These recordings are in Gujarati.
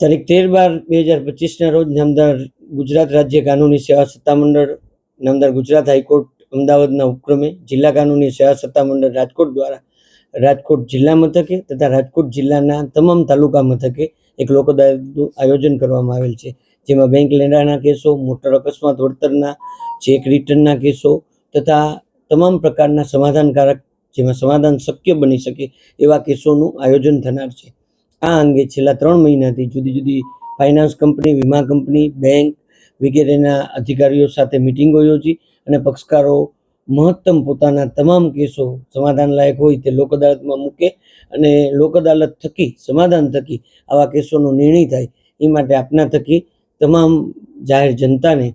તારીખ તેર બાર બે હજાર પચીસના રોજ નામદાર ગુજરાત રાજ્ય કાનૂની સેવા સત્તામંડળ, નામદાર ગુજરાત હાઈકોર્ટ, અમદાવાદના ઉપક્રમે જિલ્લા કાનૂની સેવા સત્તામંડળ રાજકોટ દ્વારા રાજકોટ જિલ્લા મથકે તથા રાજકોટ જિલ્લાના તમામ તાલુકા મથકે એક લોક આયોજન કરવામાં આવેલ છે. જેમાં બેંક લેણાના કેસો, મોટર અકસ્માત વળતરના, ચેક રિટર્નના કેસો તથા તમામ પ્રકારના સમાધાનકારક, જેમાં સમાધાન શક્ય બની શકે એવા કેસોનું આયોજન થનાર છે. આ અંગે છેલ્લા ત્રણ મહિનાથી જુદી જુદી ફાઇનાન્સ કંપની વીમા કંપની બેંક વગેરેના અધિકારીઓ સાથે મિટિંગો યોજી અને પક્ષકારો મહત્તમ પોતાના તમામ કેસો સમાધાન લાયક હોય તે લોક અદાલતમાં મૂકે અને લોક અદાલત થકી, સમાધાન થકી આવા કેસોનો નિર્ણય થાય એ માટે આપના થકી તમામ જાહેર જનતાને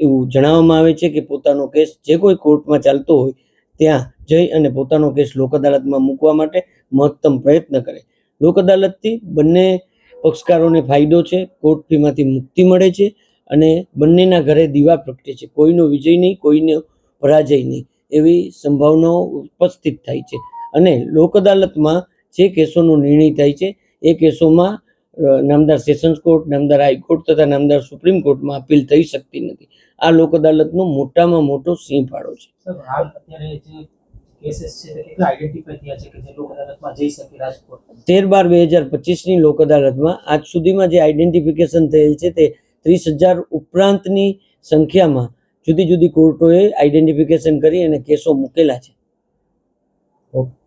એવું જણાવવામાં આવે છે કે પોતાનો કેસ જે કોઈ કોર્ટમાં ચાલતો હોય, ત્યાં જઈ અને પોતાનો કેસ લોક અદાલતમાં મૂકવા માટે મહત્તમ પ્રયત્ન કરે. લોક અદાલતથી બંને પક્ષકારોને ફાયદો છે કોર્ટ ફીમાંથી મુક્તિ મળે છે અને બંનેના ઘરે દીવા પ્રગટે છે. કોઈનો વિજય નહીં, કોઈનો પરાજય નહીં એવી સંભાવનાઓ ઉપસ્થિત થાય છે. અને લોક અદાલતમાં જે કેસોનો નિર્ણય થાય છે, એ કેસોમાં નામદાર સેશન્સ કોર્ટ, નામદાર હાઈકોર્ટ તથા નામદાર સુપ્રીમ કોર્ટમાં અપીલ થઈ શકતી નથી. આ લોક અદાલતનો મોટામાં મોટો સિંહ ફાળો છે સર હાલ અત્યારે જે કેસીસ છે કેટલા આઈડેન્ટિફાઈ થયા છે કે જે લોક અદાલતમાં જઈ શકે રાજકોટ. તેર બાર બે હજાર પચીસની લોક અદાલતમાં આજ સુધીમાં જે આઈડેન્ટિફિકેશન થયેલ છે તે ત્રીસ હજાર ઉપરાંતની સંખ્યામાં જુદી જુદી કોર્ટોએ આઈડેન્ટિફિકેશન કરી અને કેસો મૂકેલા છે. ઓકે.